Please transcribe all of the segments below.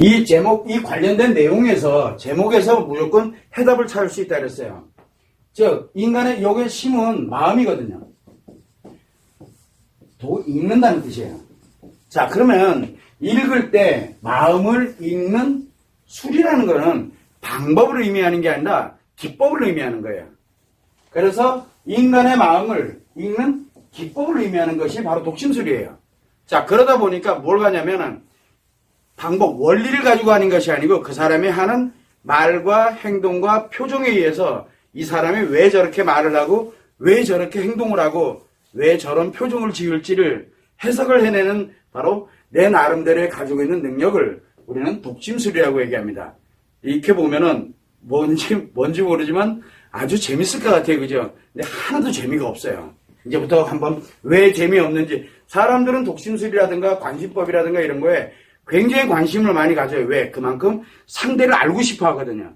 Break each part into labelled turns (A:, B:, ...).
A: 이 제목, 이 관련된 내용에서, 제목에서 무조건 해답을 찾을 수 있다 그랬어요. 즉, 인간의 요게 심은 마음이거든요. 도, 읽는다는 뜻이에요. 자, 그러면 읽을 때 마음을 읽는 술이라는 거는 방법을 의미하는 게 아니라 기법을 의미하는 거예요. 그래서 인간의 마음을 읽는 기법을 의미하는 것이 바로 독심술이에요. 자, 그러다 보니까 뭘 가냐면은 방법, 원리를 가지고 하는 것이 아니고 그 사람이 하는 말과 행동과 표정에 의해서 이 사람이 왜 저렇게 말을 하고 왜 저렇게 행동을 하고 왜 저런 표정을 지을지를 해석을 해내는 바로 내 나름대로의 가지고 있는 능력을 우리는 독심술이라고 얘기합니다. 이렇게 보면은 뭔지, 뭔지 모르지만 아주 재밌을 것 같아요. 그죠? 근데 하나도 재미가 없어요. 이제부터 한번 왜 재미없는지 사람들은 독심술이라든가 관심법이라든가 이런 거에 굉장히 관심을 많이 가져요. 왜? 그만큼 상대를 알고 싶어 하거든요.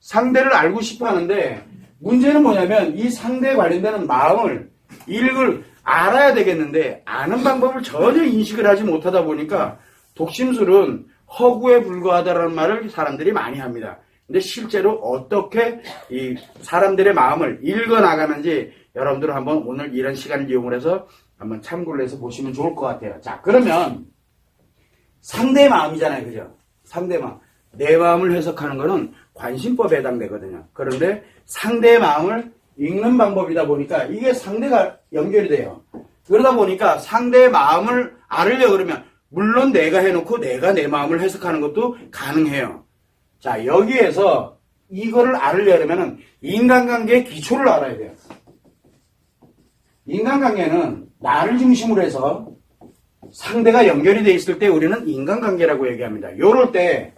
A: 상대를 알고 싶어 하는데 문제는 뭐냐면 이 상대에 관련되는 마음을 읽을 알아야 되겠는데 아는 방법을 전혀 인식을 하지 못하다 보니까 독심술은 허구에 불과하다라는 말을 사람들이 많이 합니다. 근데 실제로 어떻게 이 사람들의 마음을 읽어 나가는지 여러분들은 한번 오늘 이런 시간을 이용을 해서 한번 참고를 해서 보시면 좋을 것 같아요. 자, 그러면 상대의 마음이잖아요. 그죠? 상대 마음. 내 마음을 해석하는 거는 관심법에 해당되거든요. 그런데 상대의 마음을 읽는 방법이다 보니까 이게 상대가 연결이 돼요. 그러다 보니까 상대의 마음을 알으려 그러면 물론 내가 해놓고 내가 내 마음을 해석하는 것도 가능해요. 자, 여기에서 이거를 알으려면 인간관계의 기초를 알아야 돼요. 인간관계는 나를 중심으로 해서 상대가 연결이 돼 있을 때 우리는 인간관계라고 얘기합니다. 요럴 때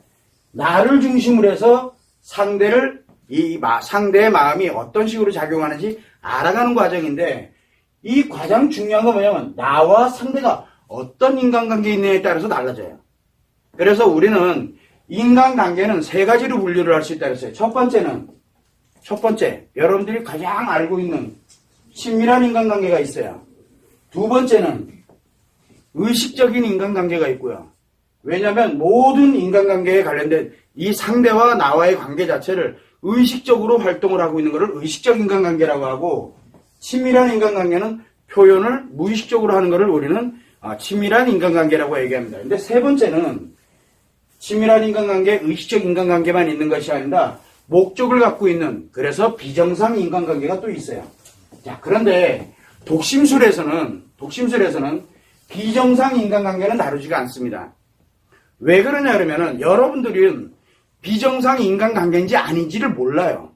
A: 나를 중심으로 해서 상대를 이 마- 상대의 마음이 어떤 식으로 작용하는지 알아가는 과정인데 이 가장 중요한 건 뭐냐면 나와 상대가 어떤 인간관계에 있느냐에 따라서 달라져요. 그래서 우리는 인간관계는 세 가지로 분류를 할 수 있다 그랬어요. 첫 번째는 첫 번째 여러분들이 가장 알고 있는 친밀한 인간관계가 있어요. 두 번째는 의식적인 인간관계가 있고요. 왜냐하면 모든 인간관계에 관련된 이 상대와 나와의 관계 자체를 의식적으로 활동을 하고 있는 것을 의식적 인간관계라고 하고 친밀한 인간관계는 표현을 무의식적으로 하는 것을 우리는 아, 친밀한 인간관계라고 얘기합니다. 근데 세 번째는 친밀한 인간관계, 의식적 인간관계만 있는 것이 아니라 목적을 갖고 있는 그래서 비정상 인간관계가 또 있어요. 자, 그런데 독심술에서는 독심술에서는 비정상 인간관계는 다루지가 않습니다. 왜 그러냐 그러면은 여러분들은 비정상 인간관계인지 아닌지를 몰라요.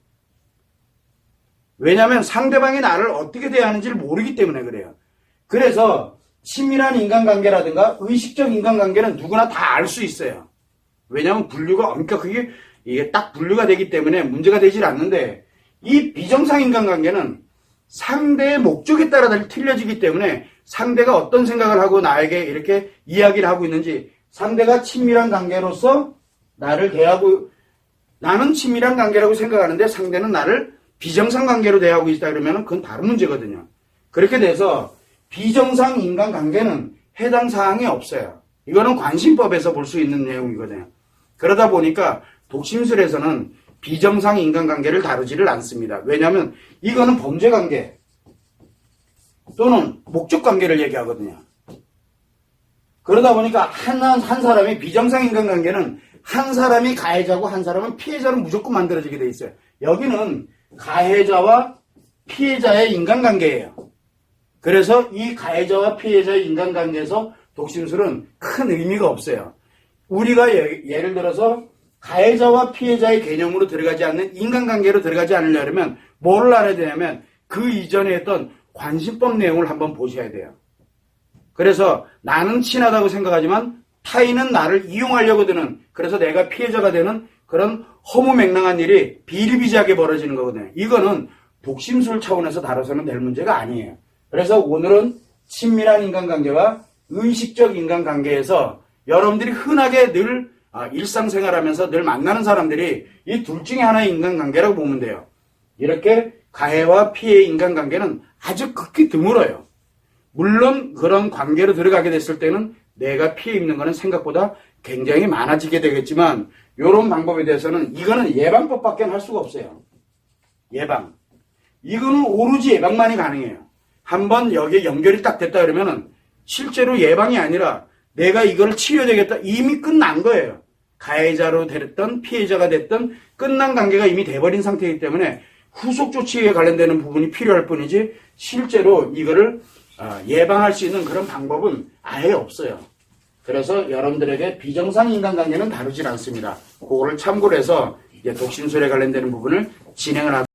A: 왜냐하면 상대방이 나를 어떻게 대하는지를 모르기 때문에 그래요. 그래서 친밀한 인간관계라든가 의식적 인간관계는 누구나 다 알 수 있어요. 왜냐하면 분류가 엄격하게 이게 딱 분류가 되기 때문에 문제가 되질 않는데 이 비정상 인간관계는 상대의 목적에 따라 다 틀려지기 때문에 상대가 어떤 생각을 하고 나에게 이렇게 이야기를 하고 있는지 상대가 친밀한 관계로서 나를 대하고 나는 친밀한 관계라고 생각하는데 상대는 나를 비정상 관계로 대하고 있다 그러면 그건 다른 문제거든요. 그렇게 돼서 비정상 인간 관계는 해당 사항이 없어요. 이거는 관심법에서 볼 수 있는 내용이거든요. 그러다 보니까 독심술에서는 비정상 인간관계를 다루지를 않습니다. 왜냐하면 이거는 범죄관계 또는 목적관계를 얘기하거든요. 그러다 보니까 한, 한 사람이 비정상 인간관계는 한 사람이 가해자고 한 사람은 피해자로 무조건 만들어지게 돼 있어요. 여기는 가해자와 피해자의 인간관계예요. 그래서 이 가해자와 피해자의 인간관계에서 독심술은 큰 의미가 없어요. 우리가 예, 예를 들어서 가해자와 피해자의 개념으로 들어가지 않는 인간관계로 들어가지 않으려면 뭐를 알아야 되냐면 그 이전에 했던 관심법 내용을 한번 보셔야 돼요. 그래서 나는 친하다고 생각하지만 타인은 나를 이용하려고 드는 그래서 내가 피해자가 되는 그런 허무맹랑한 일이 비리비지하게 벌어지는 거거든요. 이거는 독심술 차원에서 다뤄서는 될 문제가 아니에요. 그래서 오늘은 친밀한 인간관계와 의식적 인간관계에서 여러분들이 흔하게 늘 아, 일상생활하면서 늘 만나는 사람들이 이 둘 중에 하나의 인간관계라고 보면 돼요. 이렇게 가해와 피해의 인간관계는 아주 극히 드물어요. 물론 그런 관계로 들어가게 됐을 때는 내가 피해 입는 거는 생각보다 굉장히 많아지게 되겠지만 이런 방법에 대해서는 이거는 예방법밖에 할 수가 없어요. 예방. 이거는 오로지 예방만이 가능해요. 한번 여기에 연결이 딱 됐다 그러면은 실제로 예방이 아니라 내가 이거를 치료되겠다 이미 끝난 거예요. 가해자로 됐던 피해자가 됐던 끝난 관계가 이미 돼버린 상태이기 때문에 후속 조치에 관련되는 부분이 필요할 뿐이지 실제로 이거를 아, 예방할 수 있는 그런 방법은 아예 없어요. 그래서 여러분들에게 비정상 인간관계는 다루질 않습니다. 그거를 참고로 해서 이제 독심술에 관련되는 부분을 진행을 하도록